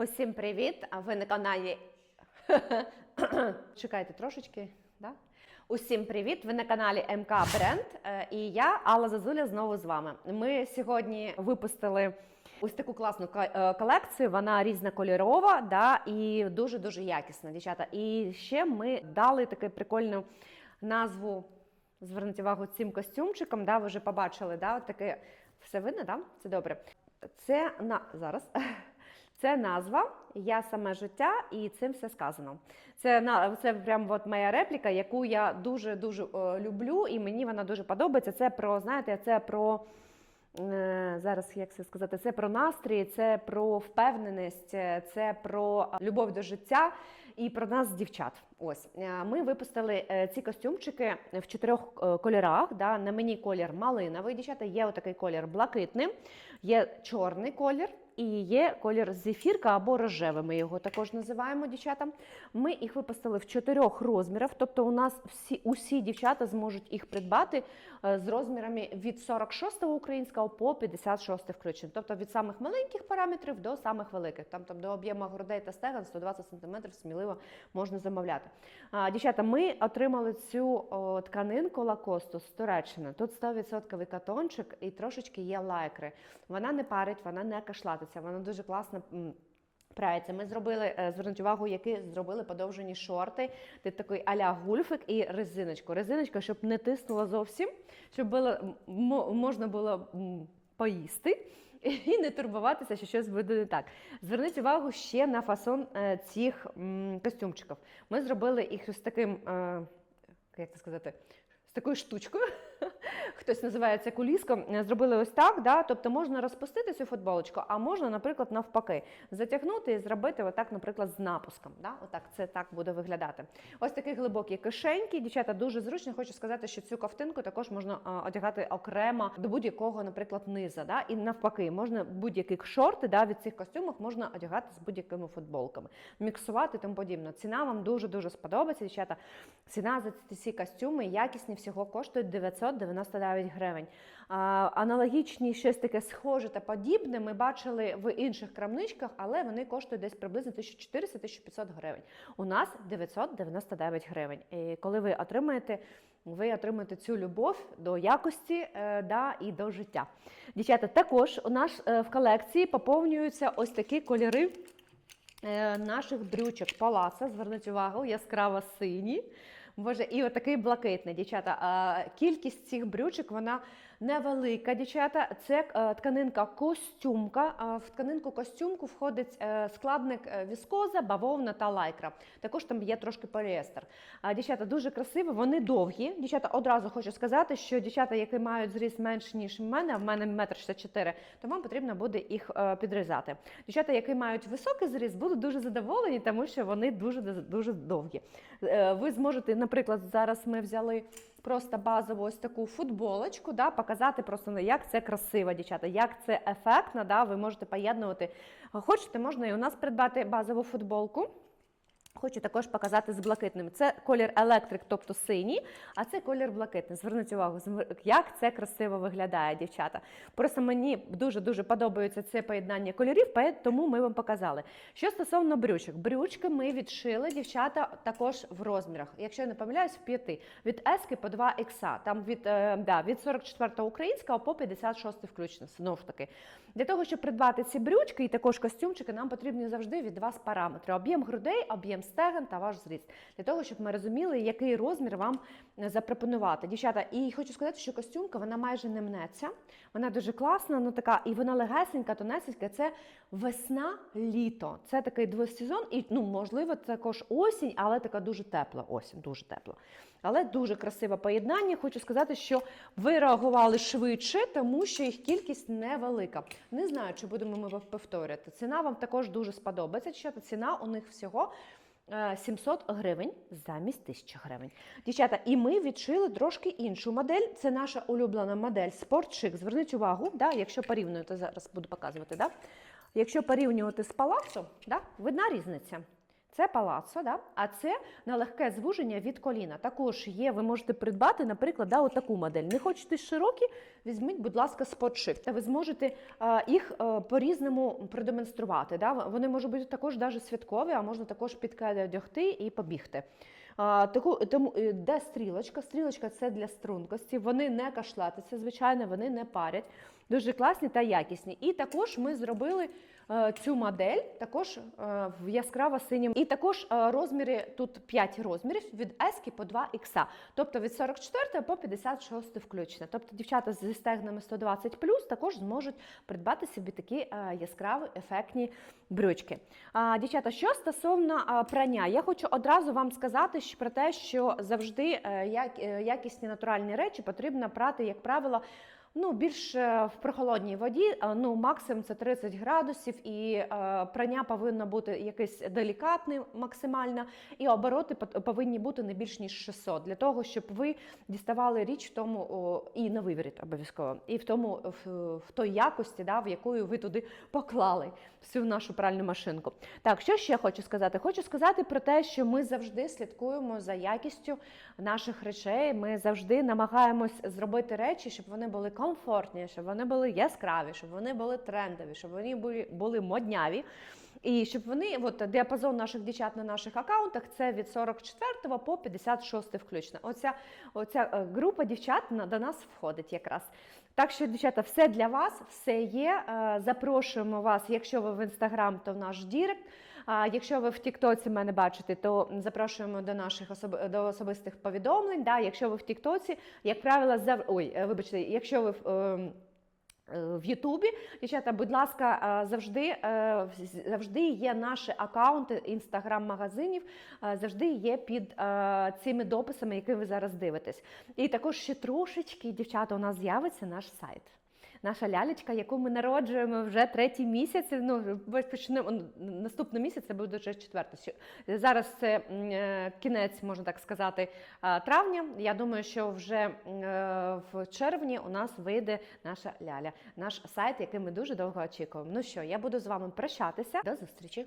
Усім привіт! А Ви на каналі. Чекайте трошечки. Да? Усім привіт! Ви на каналі МК Бренд. Е, І я, Алла Зазуля, знову з вами. Ми сьогодні випустили ось таку класну е, колекцію. Вона різнокольорова да, і дуже-дуже якісна, дівчата. І ще ми дали таку прикольну назву. Зверніть увагу цим костюмчиком. Да, ви вже побачили, да, таке все видно, да? Це добре. Це на зараз. Це назва Я саме життя, і цим все сказано. Це це прям от моя репліка, яку я дуже дуже люблю, і мені вона дуже подобається. Це про знаєте, це про е, зараз як це сказати, це про настрій, це про впевненість, е, це про любов до життя і про нас, дівчат. Ось Е, ми випустили ці костюмчики в чотирьох кольорах. Да? На мені колір малиновий, дівчата. Є отакий колір блакитний, є чорний колір. І є колір зефірка або рожевий, ми його також називаємо дівчата. Ми їх випустили в чотирьох розмірах, тобто у нас всі усі дівчата зможуть їх придбати е, з розмірами від 46 українського по 56 включно. Тобто від самих маленьких параметрів до самих великих. Там, там до об'єму грудей та стегон 120 см сміливо можна замовляти. А, дівчата, ми отримали цю о, тканинку лакосту з Туреччини. Тут 100% катончик і трошечки є лайкри. Вона не парить, вона не кашлатиться, вона дуже класно. Прається. Ми зробили, е, зверніть увагу, які зробили подовжені шорти, де такий аля гульфик і резиночку. Резиночка, щоб не тиснула зовсім, щоб було, можна було поїсти і не турбуватися, що щось буде не так. Зверніть увагу ще на фасон е, цих костюмчиків. Ми зробили їх з таким, е, як це сказати, з такою штучкою. Хтось називає це куліском. Е, Зробили ось так, да? тобто можна розпустити цю футболочку, а можна, наприклад, навпаки, затягнути і зробити отак, наприклад, з напуском. Да? Отак це так буде виглядати. Ось такі глибокі кишеньки. Дівчата дуже зручно. Хочу сказати, що цю ковтинку також можна одягати окремо до будь-якого, наприклад, низа. Да? І навпаки, можна будь-які шорти да, від цих костюмів можна одягати з будь-якими футболками, міксувати і тому подібне. Ціна вам дуже дуже сподобається, дівчата. Ціна за ці костюми якісні всього коштують 999 гривень. Аналогічні щось таке схоже та подібне ми бачили в інших крамничках, але вони коштують десь приблизно 1400-1500 гривень. У нас 999 гривень. І коли ви отримаєте, ви отримаєте цю любов до якості е, да, і до життя. Дівчата, також у нас е, в колекції поповнюються ось такі кольори е, наших брючок палаца. Зверніть увагу, яскраво сині. Боже, і отакий блакитний, дівчата. А, кількість цих брючок вона невелика, дівчата. Це е, тканинка костюмка. В тканинку костюмку входить е, складник е, віскоза, бавовна та лайкра. Також там є трошки поліестер. Дівчата дуже красиві, вони довгі. Дівчата, одразу хочу сказати, що дівчата, які мають зріст менш ніж в мене, в мене метр 64, то вам потрібно буде їх підрізати. Дівчата, які мають високий зріст, будуть дуже задоволені, тому що вони дуже дуже довгі. Ви зможете, наприклад, зараз ми взяли просто базову ось таку футболочку, да, показати просто ну, як це красиво, дівчата, як це ефектно. Да, ви можете поєднувати. Хочете, можна і у нас придбати базову футболку. Хочу також показати з блакитним. Це колір електрик, тобто синій, а це колір блакитний. Зверніть увагу, як це красиво виглядає, дівчата. Просто мені дуже-дуже подобається це поєднання кольорів, тому ми вам показали. Що стосовно брючок, брючки ми відшили, дівчата, також в розмірах. Якщо я не помиляюсь, в п'яти. Від S по 2 X. Там від, е, да, від 44 українського по 56 включно. Знову ж таки. Для того, щоб придбати ці брючки і також костюмчики, нам потрібні завжди від вас параметри: об'єм грудей, об'єм стегон та ваш зріст. Для того, щоб ми розуміли, який розмір вам е, запропонувати. Дівчата, і хочу сказати, що костюмка вона майже не мнеться. Вона дуже класна, ну така, і вона легесенька, тонесенька. Це весна, літо. Це такий двосезон, і ну можливо, також осінь, але така дуже тепла осінь, дуже тепла. Але дуже красиве поєднання. Хочу сказати, що ви реагували швидше, тому що їх кількість невелика. Не знаю, чи будемо ми повторювати. Ціна вам також дуже сподобається. Ціна у них всього. Е, 700 гривень замість 1000 гривень. Дівчата, і ми відшили трошки іншу модель. Це наша улюблена модель спортшик. Зверніть увагу, да, якщо порівнювати, зараз буду показувати. Да? Якщо порівнювати з палацом, да, видна різниця. Це палацо, да? а це на легке звуження від коліна. Також є, ви можете придбати, наприклад, да, таку модель. Не хочете широкі, візьміть, будь ласка, спотшифт. Ви зможете їх а, по-різному продемонструвати. Да? Вони можуть бути також даже святкові, а можна також підкадягти і побігти. Таку, тому е, де стрілочка? Стрілочка це для стрункості. Вони не кашлатися, звичайно, вони не парять. Дуже класні та якісні. І також ми зробили е, цю модель також е, в яскраво синім. І також е, розміри тут 5 розмірів від S по 2 X, тобто від 44 по 56 включно. Тобто дівчата зі стегнами 120 також зможуть придбати собі такі е, яскраві ефектні брючки. Дівчата, що стосовно прання, я хочу одразу вам сказати про те, що завжди е, як, е, якісні натуральні речі потрібно прати, як правило. Ну, більш е, в прохолодній воді, е, ну максимум це 30 градусів, і е, прання повинно бути якесь делікатне максимально, і обороти повинні бути не більш ніж 600, для того, щоб ви діставали річ в тому і на виворіт обов'язково, і в тому в, той якості, да, в якою ви туди поклали всю нашу пральну машинку. Так, що ще хочу сказати? Хочу сказати про те, що ми завжди слідкуємо за якістю наших речей. Ми завжди намагаємось зробити речі, щоб вони були комфортні, щоб вони були яскраві, щоб вони були трендові, щоб вони були, були модняві. І щоб вони, от діапазон наших дівчат на наших акаунтах це від 44 по 56 включно. Оця, оця е, група дівчат до нас входить якраз. Так що, дівчата, все для вас, все є. Е, Запрошуємо вас, якщо ви в інстаграм, то в наш Дірект. А якщо ви в Тіктоці мене бачите, то запрошуємо до наших особ... до особистих повідомлень. Да? Якщо ви в Тіктоці, як правило, зав... ой, е, вибачте, якщо ви в. ем, е, В Ютубі, дівчата, будь ласка, е, завжди, завжди є наші акаунти інстаграм-магазинів, завжди є під цими дописами, які ви зараз дивитесь. І також ще трошечки, дівчата, у нас з'явиться наш сайт. Наша лялечка, яку ми народжуємо вже третій місяць. Ну почнемо наступний місяць, це буде вже четвертий. Ще- Зараз це е, кінець, можна так сказати, е, травня. Я думаю, що вже е, в червні у нас вийде наша ляля, наш сайт, який ми дуже довго очікуємо. Ну що, я буду з вами прощатися. До зустрічі.